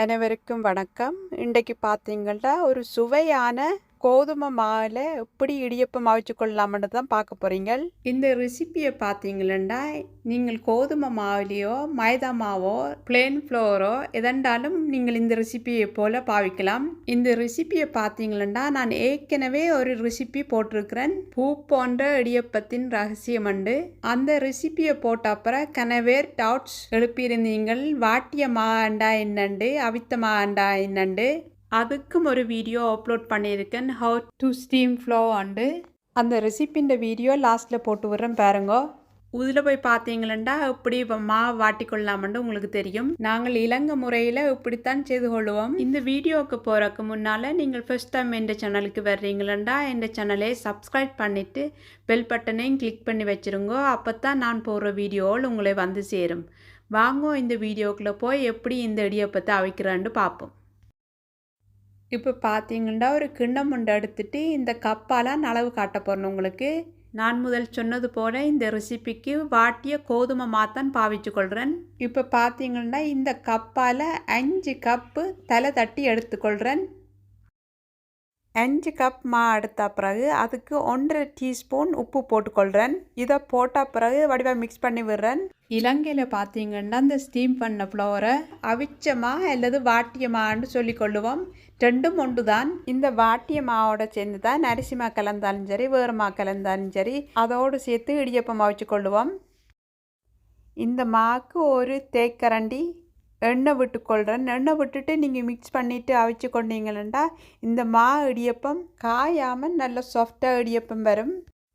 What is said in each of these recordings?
அனைவருக்கும் வணக்கம். இன்றைக்கு பார்த்தீங்கன்னா ஒரு சுவையான கோதுமை மாவில் எப்படி இடியப்பம் அவிச்சு கொள்ளலாம்னு தான் பார்க்க போகிறீங்க இந்த ரெசிபியை பார்த்தீங்களா நீங்கள் கோதுமை மாவுலேயோ மைதா மாவோ பிளேன் ஃப்ளோரோ எதெண்டாலும் நீங்கள் இந்த ரெசிபியை போல் பாவிக்கலாம். இந்த ரெசிபியை பார்த்தீங்களா நான் ஏற்கனவே ஒரு ரெசிபி போட்டிருக்கிறேன். பூ போன்ற இடியப்பத்தின் ரகசியம் அண்டு அந்த ரெசிபியை போட்ட அப்புறம் கனவேர் டவுட்ஸ் எழுப்பியிருந்தீங்கள். வாட்டிய மாண்டா என்னண்டு அவித்த மாண்டா என்னண்டு அதுக்கும் ஒரு வீடியோ அப்லோட் பண்ணியிருக்கேன். How to steam flow and அந்த ரெசிப்பின்ற வீடியோ லாஸ்ட்டில் போட்டு விட்றேன் பாருங்க. இதில் போய் பார்த்தீங்களா இப்படி மா வாட்டிக்கொள்ளலாம்னு உங்களுக்கு தெரியும். நாங்கள் இலங்கை முறையில் இப்படித்தான் செய்து கொள்வோம் இந்த வீடியோவுக்கு போகிறக்கு முன்னால் நீங்கள் ஃபஸ்ட் டைம் எந்த சேனலுக்கு வர்றீங்களா இந்த சேனலை சப்ஸ்கிரைப் பண்ணிவிட்டு பெல் பட்டனையும் கிளிக் பண்ணி வச்சுருங்க. அப்போ தான் நான் போடுற வீடியோவில் உங்களை வந்து சேரும். வாங்க இந்த வீடியோக்குள்ளே போய் எப்படி இந்த இடியப்பத்தை அவிக்கிறான்னு பார்ப்போம். இப்போ பார்த்தீங்கன்னா ஒரு கிண்ணம் உண்டு எடுத்துட்டு இந்த கப்பால் அளவு காட்ட போகிறேன் உங்களுக்கு. நான் முதல் சொன்னது போல் இந்த ரெசிபிக்கு வாட்டிய கோதுமை மாத்தான் பாவிச்சு கொள்கிறேன் இப்போ பார்த்தீங்கன்னா இந்த கப்பால் அஞ்சு கப்பு தலை தட்டி எடுத்துக்கொள்கிறேன் அஞ்சு கப் மா எடுத்த பிறகு அதுக்கு ஒன்றரை டீஸ்பூன் உப்பு போட்டுக்கொள்கிறேன் இதை போட்ட பிறகு வடிவாக மிக்ஸ் பண்ணி விடுறேன். இலங்கையில் பார்த்தீங்கன்னா இந்த ஸ்டீம் பண்ண ஃப்ளவரை அவிச்சமா அல்லது வாட்டியமான்னு சொல்லி கொள்ளுவோம். ரெண்டும் ஒன்று தான் இந்த வாட்டிய மாவோட சேர்ந்து தான் அரிசிமா கலந்தாலும் சரி வேறுமா கலந்தாலும் சரி அதோடு சேர்த்து இடியப்பம் அவிச்சு கொள்ளுவோம். இந்த மாவுக்கு ஒரு தேக்கரண்டி எண்ணெய் விட்டுக்கொள்கிறேன் எண்ணெய் விட்டுட்டு நீங்கள் மிக்ஸ் பண்ணிவிட்டு அவிச்சு கொண்டீங்களா இந்த மா இடியப்பம் காயாமல் நல்ல சாஃப்டாக இடியப்பம் வரும்.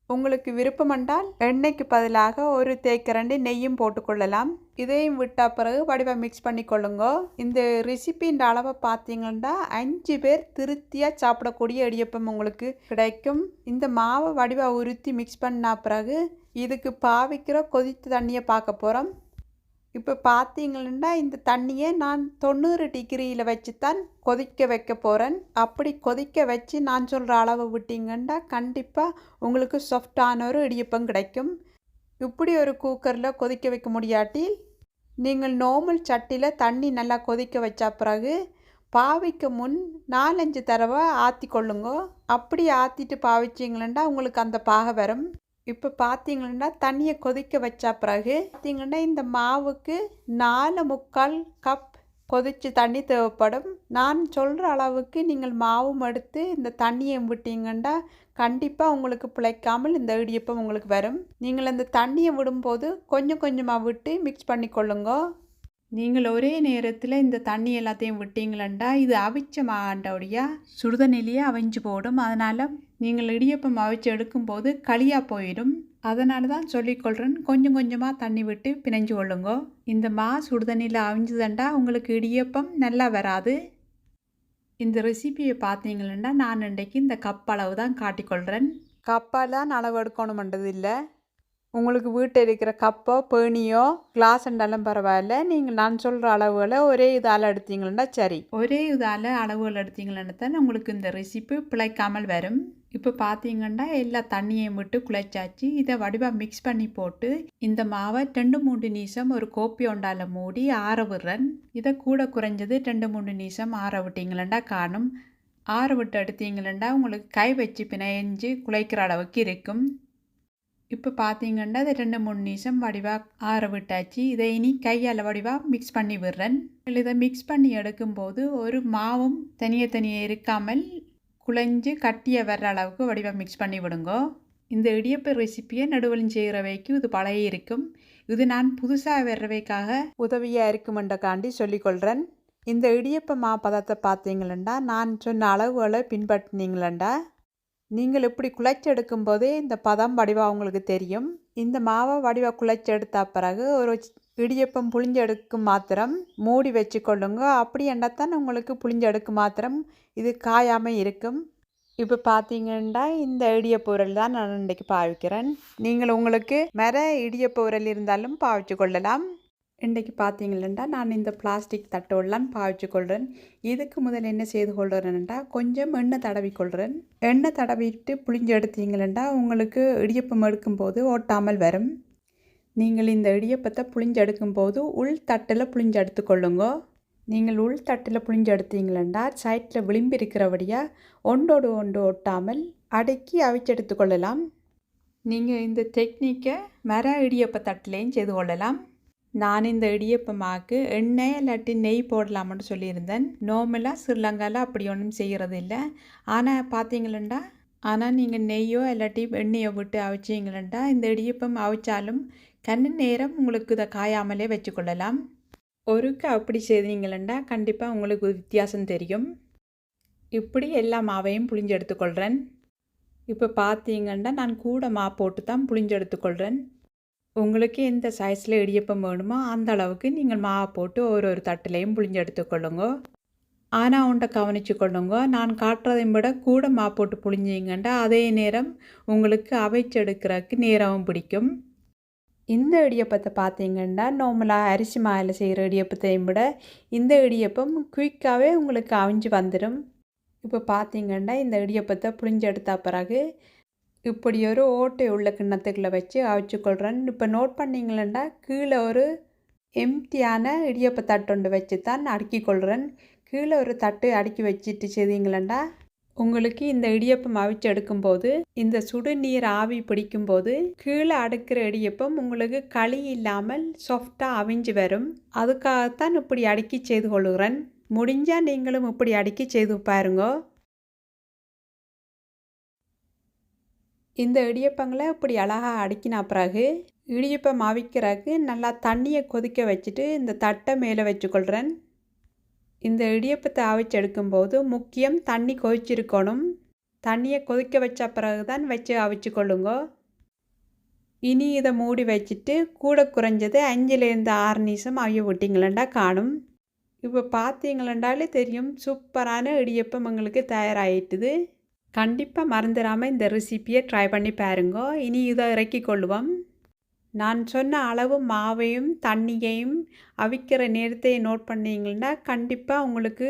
உங்களுக்கு விருப்பம் என்றால் எண்ணெய்க்கு பதிலாக ஒரு தேக்கரண்டி நெய்யும் போட்டுக்கொள்ளலாம் இதையும் விட்ட பிறகு வடிவாக மிக்ஸ் பண்ணி கொள்ளுங்கோ. இந்த ரெசிபின்ற அளவை பார்த்தீங்கன்னா அஞ்சு பேர் திருப்தியாக சாப்பிடக்கூடிய இடியப்பம் உங்களுக்கு கிடைக்கும். இந்த மாவை வடிவாக உருத்தி மிக்ஸ் பண்ண பிறகு இதுக்கு பாவிக்கிற கொதித்த தண்ணியை பார்க்க போகிறோம் இப்போ பார்த்தீங்கன்னா இந்த தண்ணியை நான் தொண்ணூறு டிகிரியில் வச்சு தான் கொதிக்க வைக்க போகிறேன் அப்படி கொதிக்க வச்சு நான் சொல்கிற அளவு விட்டிங்கன்னா கண்டிப்பாக உங்களுக்கு சாஃப்டான ஒரு இடியப்பம் கிடைக்கும். இப்படி ஒரு குக்கரில் கொதிக்க வைக்க முடியாட்டி நீங்கள் நார்மல் சட்டியில் தண்ணி நல்லா கொதிக்க வச்ச பிறகு பாவிக்க முன் நாலஞ்சு தடவை ஆற்றி கொள்ளுங்க அப்படி ஆற்றிட்டு பாவிச்சிங்களா உங்களுக்கு அந்த பாக வரும். இப்போ பார்த்தீங்கன்னா தண்ணியை கொதிக்க வச்ச பிறகு பார்த்தீங்கன்னா இந்த மாவுக்கு நாலு முக்கால் கப் கொதிச்சு தண்ணி தேவைப்படும். நான் சொல்கிற அளவுக்கு நீங்கள் மாவும் எடுத்து இந்த தண்ணியை விட்டீங்கன்னா கண்டிப்பாக உங்களுக்கு பிழைக்காமல் இந்த இடியப்பம் உங்களுக்கு வரும். நீங்கள் இந்த தண்ணியை விடும்போது கொஞ்சம் கொஞ்சமாக விட்டு மிக்ஸ் பண்ணி கொள்ளுங்க நீங்கள் ஒரே நேரத்தில் இந்த தண்ணி எல்லாத்தையும் விட்டீங்களா இது அவிச்ச மாண்டோடைய? சுடுதண்ணிலேயே அவிஞ்சு போடும். அதனால் நீங்கள் இடியப்பம் அவிச்சு எடுக்கும்போது களியாக போயிடும். அதனால தான் சொல்லிக்கொள்கிறேன் கொஞ்சம் கொஞ்சமாக தண்ணி விட்டு பிணைஞ்சு கொள்ளுங்க. இந்த மா சுடுதண்ணியில் அவிஞ்சதுண்டா உங்களுக்கு இடியப்பம் நல்லா வராது. இந்த ரெசிபியை பார்த்தீங்கன்னா நான் இன்றைக்கு இந்த கப் அளவு தான் காட்டிக்கொள்கிறேன் கப்பால் அளவு எடுக்கணுமன்றது இல்லை உங்களுக்கு வீட்டில் இருக்கிற கப்போ பேணியோ கிளாஸ் இருந்தாலும் பரவாயில்ல. நீங்கள் நான் சொல்கிற அளவுகளை ஒரே இதால் எடுத்தீங்கன்னா சரி. ஒரே இதால் அளவுகள் எடுத்தீங்களான்னு தான் உங்களுக்கு இந்த ரெசிபி பிழைக்காமல் வரும். இப்போ பார்த்தீங்கன்னா எல்லா தண்ணியையும் விட்டு குழைச்சாச்சு. இதை வடிவாக மிக்ஸ் பண்ணி போட்டு இந்த மாவை ரெண்டு மூணு நிமிஷம் ஒரு கோப்பி உண்டால் மூடி ஆற விடுறேன். இதை கூட குறைஞ்சது ரெண்டு மூணு நிமிஷம் ஆற விட்டீங்களண்டா காணும். ஆற விட்டு எடுத்தீங்களண்டா உங்களுக்கு கை வச்சு பிணைஞ்சு குழைக்கிற அளவுக்கு இருக்கும். இப்போ பார்த்தீங்கன்னா இது ரெண்டு மூணு நிமிஷம் வடிவாக ஆற விட்டாச்சு. இதை இனி கையால் வடிவாக மிக்ஸ் பண்ணி விடுறேன். இதை மிக்ஸ் பண்ணி எடுக்கும்போது ஒரு மாவும் தனியே தனியே இருக்காமல் குழஞ்சு கட்டிய வர்ற அளவுக்கு வடிவாக மிக்ஸ் பண்ணி விடுங்க. இந்த இடியப்ப ரெசிப்பியை நடுவலும் செய்கிற வைக்கும் இது பழைய இருக்கும். இது நான் புதுசாக வர்றவைக்காக உதவியாக இருக்குமென்றக்காண்டி சொல்லிக்கொள்கிறேன் இந்த இடியப்ப மா பதத்தை பார்த்தீங்களண்டா நான் சொன்ன அளவுகளை பின்பற்றினீங்களண்டா? நீங்கள் இப்படி குழைச்சி போதே இந்த பதம் வடிவாக உங்களுக்கு தெரியும். இந்த மாவை வடிவாக குழைச்சி எடுத்த பிறகு ஒரு இடியப்பம் புளிஞ்செடுக்கும் மாத்திரம் மூடி வச்சு கொள்ளுங்க. அப்படி என்னத்தான் உங்களுக்கு புளிஞ்செடுக்கு மாத்திரம் இது காயாமல் இருக்கும். இப்போ பார்த்தீங்கன்னா இந்த இடியப்ப உரல் தான் நான் இன்றைக்கு பாவிக்கிறேன். நீங்கள் உங்களுக்கு மர இடியப்ப உரல் இருந்தாலும் பாவிச்சு கொள்ளலாம். இன்றைக்கு பார்த்தீங்களா நான் இந்த பிளாஸ்டிக் தட்டோடலாம் பாவிச்சு கொள்கிறேன் இதுக்கு முதல் என்ன செய்து கொள்கிறேன்டா கொஞ்சம் எண்ணெய் தடவி கொள்கிறேன் எண்ணெய் தடவிட்டு புளிஞ்சு எடுத்தீங்களா உங்களுக்கு இடியப்பம் எடுக்கும்போது ஒட்டாமல் வரும். நீங்கள் இந்த இடியப்பத்தை புளிஞ்சு எடுக்கும்போது உள் தட்டில் புளிஞ்சு எடுத்துக்கொள்ளுங்க. நீங்கள் உள் தட்டில் புளிஞ்சு எடுத்தீங்களா சைட்டில் விளிம்பி இருக்கிறபடியாக ஒன்றோடு ஒன்று ஒட்டாமல் அடக்கி அவிச்செடுத்து கொள்ளலாம் நீங்கள் இந்த டெக்னிக்கை மர இடியப்ப தட்டிலையும் செய்து கொள்ளலாம். நான் இந்த இடியப்பமாக்கு எண்ணெய் இல்லாட்டி நெய் போடலாம்னு சொல்லியிருந்தேன். நார்மலாக ஸ்ரீலங்காவில் அப்படி ஒன்றும் செய்கிறது இல்லை. ஆனால் பார்த்தீங்களா ஆனால் நீங்கள் நெய்யோ இல்லாட்டி எண்ணெயோ விட்டு அவிச்சிங்களா இந்த இடியப்பம் அவிச்சாலும் கண்ணு நேரம் உங்களுக்கு இதை காயாமலே வச்சுக்கொள்ளலாம். ஒருக்கு அப்படி செய்தீங்களா கண்டிப்பாக உங்களுக்கு வித்தியாசம் தெரியும். இப்படி எல்லா மாவையும் புளிஞ்செடுத்துக்கொள்கிறேன் இப்போ பார்த்தீங்கன்னா நான் கூட மா போட்டு தான் புளிஞ்செடுத்துக்கொள்கிறேன் உங்களுக்கு எந்த சைஸில் இடியப்பம் வேணுமோ அந்த அளவுக்கு நீங்கள் மாவை போட்டு ஒரு ஒரு தட்டிலையும் புளிஞ்சு எடுத்துக்கொள்ளுங்க ஆனால் உன்ட்ட கவனிச்சு கொள்ளுங்க. நான் காட்டுறதையும் விட கூட மா போட்டு புளிஞ்சிங்கண்டா அதே நேரம் உங்களுக்கு அவைச்செடுக்கிறதுக்கு நேரமும் பிடிக்கும். இந்த இடியப்பத்தை பார்த்தீங்கன்னா நார்மலாக அரிசி மாயில் செய்கிற இடியப்பத்தையும் விட இந்த இடியப்பம் குயிக்காகவே உங்களுக்கு அவிஞ்சு வந்துடும் இப்போ பார்த்தீங்கன்னா இந்த இடியப்பத்தை புளிஞ்சு பிறகு இப்படி ஒரு ஓட்டை உள்ள கிண்ணத்துக்குள்ளே வச்சு அவிச்சுக்கொள்கிறேன் இப்போ நோட் பண்ணிங்களேண்டா கீழே ஒரு எம்டியான இடியப்ப தட்டு ஒன்று வச்சு தான் அடுக்கி கொள்கிறேன் கீழே ஒரு தட்டு அடுக்கி வச்சுட்டு செய்தீங்களா உங்களுக்கு இந்த இடியப்பம் அவிச்சு எடுக்கும்போது இந்த சுடுநீர் ஆவி பிடிக்கும்போது கீழே அடுக்கிற இடியப்பம் உங்களுக்கு களி இல்லாமல் சாஃப்டாக அவிஞ்சு வரும். அதுக்காகத்தான் இப்படி அடுக்கி செய்து கொள்கிறேன். முடிஞ்சால் நீங்களும் இப்படி அடுக்கி செய்து பாருங்க. இந்த இடியப்பங்களை இப்படி அழகாக அடுக்கின பிறகு இடியப்பம் அவிக்கிறதுக்கு நல்லா தண்ணியை கொதிக்க வச்சுட்டு இந்த தட்டை மேலே வச்சுக்கொள்கிறேன். இந்த இடியப்பத்தை அவிச்சு எடுக்கும்போது முக்கியம் தண்ணி கொதிச்சிருக்கணும். தண்ணியை கொதிக்க வச்ச பிறகு தான் வச்சு அவிச்சு கொள்ளுங்க. இனி இதை மூடி வச்சுட்டு கூட குறைஞ்சது அஞ்சுலேருந்து ஆறு நிமிஷம் அவிய விட்டிங்களண்டா காணும். இப்போ பார்த்தீங்களண்டாலே தெரியும் சூப்பரான இடியப்பம் எங்களுக்கு தயாராகிட்டுது கண்டிப்பாக மறந்துடாமல் இந்த ரெசிப்பியை ட்ரை பண்ணி பாருங்க. இனி இதை இறக்கி கொள்வோம். நான் சொன்ன அளவு மாவையும் தண்ணியையும் அவிக்கிற நேரத்தை நோட் பண்ணிங்கன்னா கண்டிப்பாக உங்களுக்கு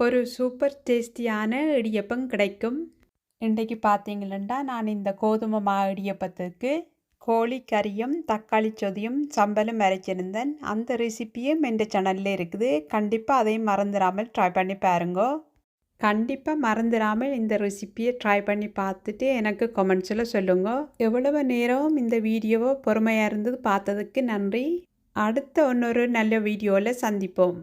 ஒரு சூப்பர் டேஸ்டியான இடியப்பம் கிடைக்கும். இன்றைக்கு பார்த்தீங்களா நான் இந்த கோதுமை மா இடியப்பத்துக்கு கோழி கறியும் தக்காளி சொதியும் சம்பலும் அரைச்சிருந்தேன். அந்த ரெசிப்பியும் எந்த சேனலில் இருக்குது. கண்டிப்பாக அதையும் மறந்துடாமல் ட்ரை பண்ணி பாருங்கோ. கண்டிப்பாக மறந்துடாமல் இந்த ரெசிப்பியை ட்ரை பண்ணி பார்த்துட்டு எனக்கு கமெண்ட்ஸில் சொல்லுங்க. எவ்வளவு நேரம் இந்த வீடியோவை பொறுமையாக இருந்தது பார்த்ததுக்கு நன்றி. அடுத்த இன்னொரு நல்ல வீடியோவில் சந்திப்போம்.